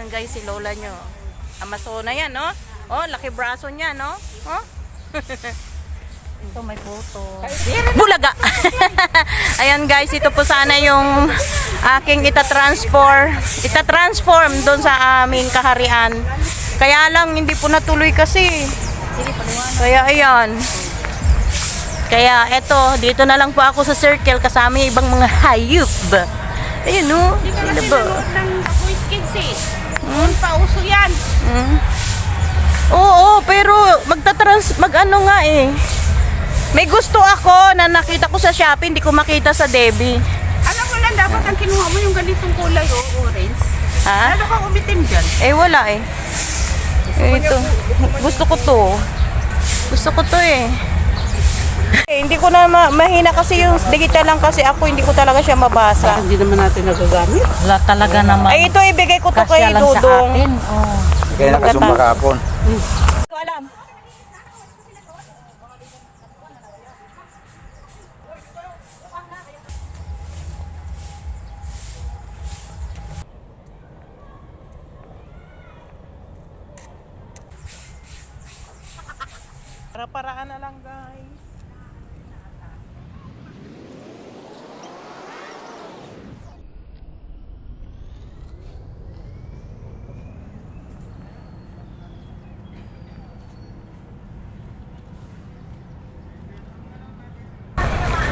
Ayan guys, si Lola nyo. Amazona yan, no? Oh, laki braso niya, no? Oh? Ito may photo. Bulaga! Ayan guys, ito po sana yung aking itatransform, itatransform doon sa aming kaharian. Kaya lang, hindi po natuloy kasi. Kaya ayan. Kaya eto, dito na lang po ako sa circle kasama yung ibang mga hayop. Ayan no, sino ba? ng quiz kids eh. Noon pa uso yan. Hmm? Oo, pero magtatrans, mag-ano nga eh. May gusto ako na nakita ko sa Shopee, hindi ko makita sa Debbie. Alam mo lang, dapat ang kinuha mo yung ganitong kulay o orange. Ha? Lalo kang umitim dyan. Eh, wala eh. Eh, Ito. Gusto ko to. Gusto ko to eh. Eh, hindi ko na ma- mahina kasi yung digital lang kasi ako, hindi ko talaga siya mabasa. Hindi naman natin nagagamit. Wala talaga naman. Ay, ito ibigay ko to kay Kasya lang sa Dudong. atin. Oh. Kaya nakasumba kahapon. Hindi ko alam. Para-paraan na lang guys.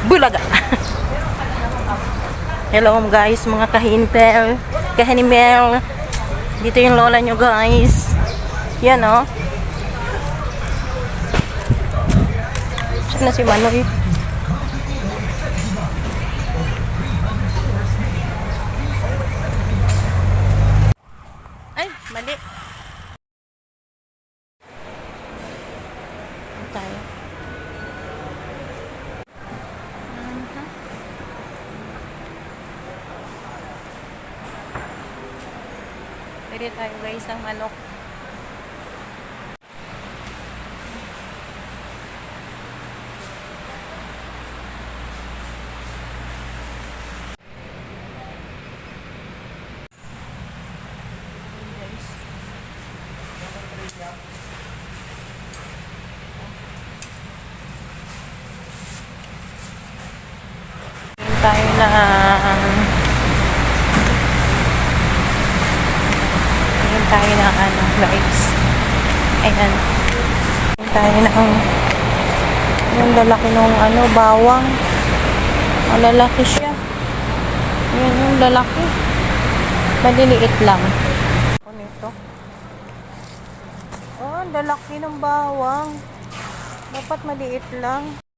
Bulaga. Hello guys, mga kahinpel, kahinimel. Dito yung lola nyo guys. Yan oh. Saan na si Manoy? Ay, mali. Ano tayo? Pwede tayo guys ng manok. Tayo na tayo na ano guys. Ayan. Ngayon tayo na ang yung lalaki nung ano, bawang. Ang lalaki siya. Ayan yung lalaki. Maliliit lang. Ano ito? Oh, lalaki ng bawang. Dapat maliit lang.